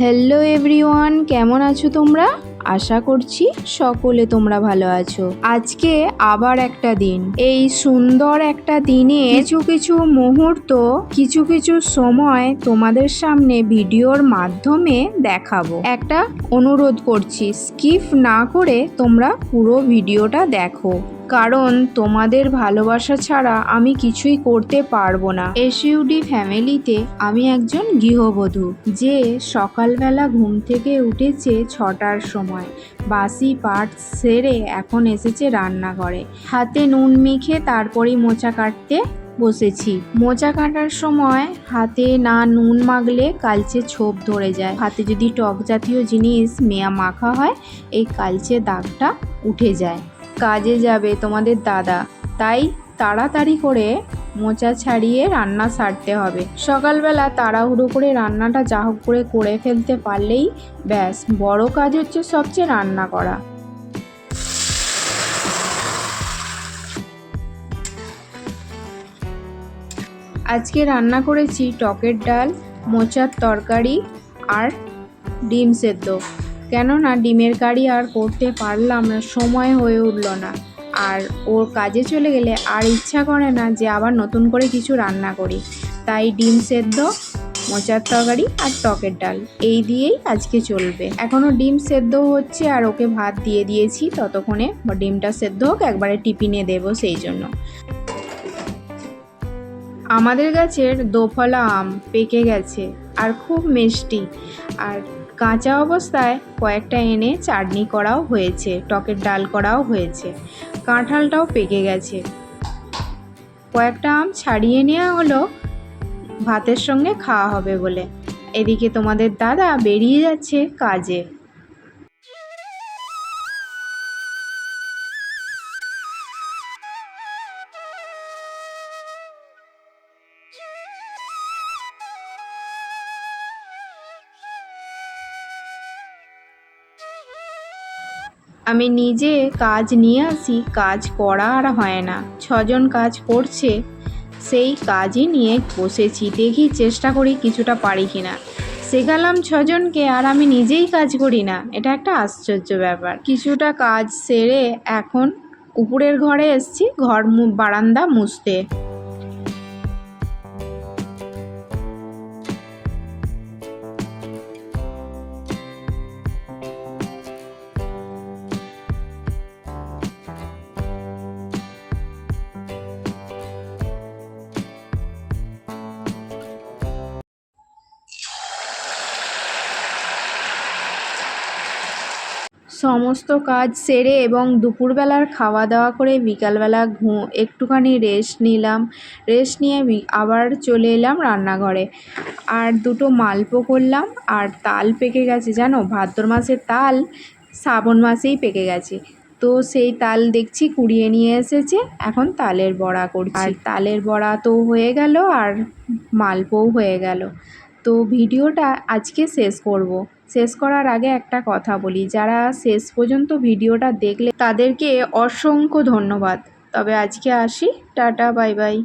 Hello everyone কেমন আছো তোমরা? আশা করছি সকলে তোমরা ভালো আছো। আজকে আবার একটা দিন। এই সুন্দর একটা দিনে কিছু কিছু মুহূর্ত, কিছু কিছু সময় তোমাদের সামনে ভিডিওর মাধ্যমে দেখাবো। একটা অনুরোধ করছি স্কিপ না করে তোমরা পুরো ভিডিওটা দেখো। কারণ তোমাদের ভালোবাসা ছাড়া আমি কিছুই করতে পারব না। এসইউডি ফ্যামিলিতে আমি একজন গৃহবধূ, যে সকালবেলা ঘুম থেকে উঠেছে ছটার সময়। বাসি পাট সেরে এখন এসেছে রান্নাঘরে হাতে নুন মেখে তারপরেই মোচা কাটতে বসেছি। মোচা কাটার সময় হাতে না নুন মাখলে কালচে ছোপ ধরে যায়। হাতে যদি টক জাতীয় জিনিস মেয়া মাখা হয়, এই কালচে দাগটা উঠে যায়। কাজে যাবে তোমাদের দাদা। তাই তাড়াতাড়ি করে মোচা ছাড়িয়ে রান্না সারতে হবে। সকালবেলা তাড়াহুড়ো করে রান্নাটা যা হোক করে করে ফেলতে পারলেই ব্যাস, বড় কাজ হচ্ছে সবচেয়ে রান্না করা। আজকে রান্না করেছি টকের ডাল, মোচার তরকারি আর ডিম সেদ্ধ। কেননা ডিমের কারি আর করতে পারলাম না, সময় হয়ে উঠল না। আর ওর কাজে চলে গেলে আর ইচ্ছা করে না যে আবার নতুন করে কিছু রান্না করি। তাই ডিম সেদ্ধ, মোচার তরকারি আর টকের ডাল, এই দিয়েই আজকে চলবে। এখনও ডিম সেদ্ধ হচ্ছে আর ওকে ভাত দিয়ে দিয়েছি, ততক্ষণে ডিমটা সেদ্ধ হোক, একবারে টিফিনে দেবো সেই জন্য। আমাদের গাছের দোফলা আম পেকে গেছে, আর খুব মিষ্টি। আর কাঁচা অবস্থায় কয়েকটা এনে চাটনি করাও হয়েছে, টকের ডাল করাও হয়েছে। কাঁঠালটাও পেকে গেছে। কয়েকটা আম ছাড়িয়ে নেওয়া হলো, ভাতের সঙ্গে খাওয়া হবে বলে। এদিকে তোমাদের দাদা বেরিয়ে যাচ্ছে কাজে। আমি নিজে কাজ নিয়ে আসি, কাজ করা আর হয় না। ছজন কাজ করছে, সেই কাজই নিয়ে বসেছি, দেখি চেষ্টা করি কিছুটা পারি কি না শেখালাম ছজনকে আর আমি নিজেই কাজ করি না। এটা একটা আশ্চর্য ব্যাপার। কিছুটা কাজ সেরে এখন উপরের ঘরে এসছি, ঘর বারান্দা মুছতে। সমস্ত কাজ সেরে এবং দুপুরবেলার খাওয়া দাওয়া করে বিকালবেলা ঘু একটুখানি রেস্ট নিলাম। রেস্ট নিয়ে আবার চলে এলাম রান্নাঘরে। আর দুটো মালপো করলাম, আর তাল পেকে গেছে জানো? ভাদ্র মাসের তাল শ্রাবণ মাসেই পেকে গেছে। তো সেই তাল দেখছি কুড়িয়ে নিয়ে এসেছে, এখন তালের বড়া করছি। আর তালের বড়া তো হয়ে গেল, আর মালপোও হয়ে গেল। তো ভিডিওটা আজকে শেষ করব। শেষ করার আগে একটা কথা বলি, যারা শেষ পর্যন্ত ভিডিওটা দেখলে তাদেরকে অসংখ্য ধন্যবাদ। তবে আজকে আসি, টাটা, বাই বাই।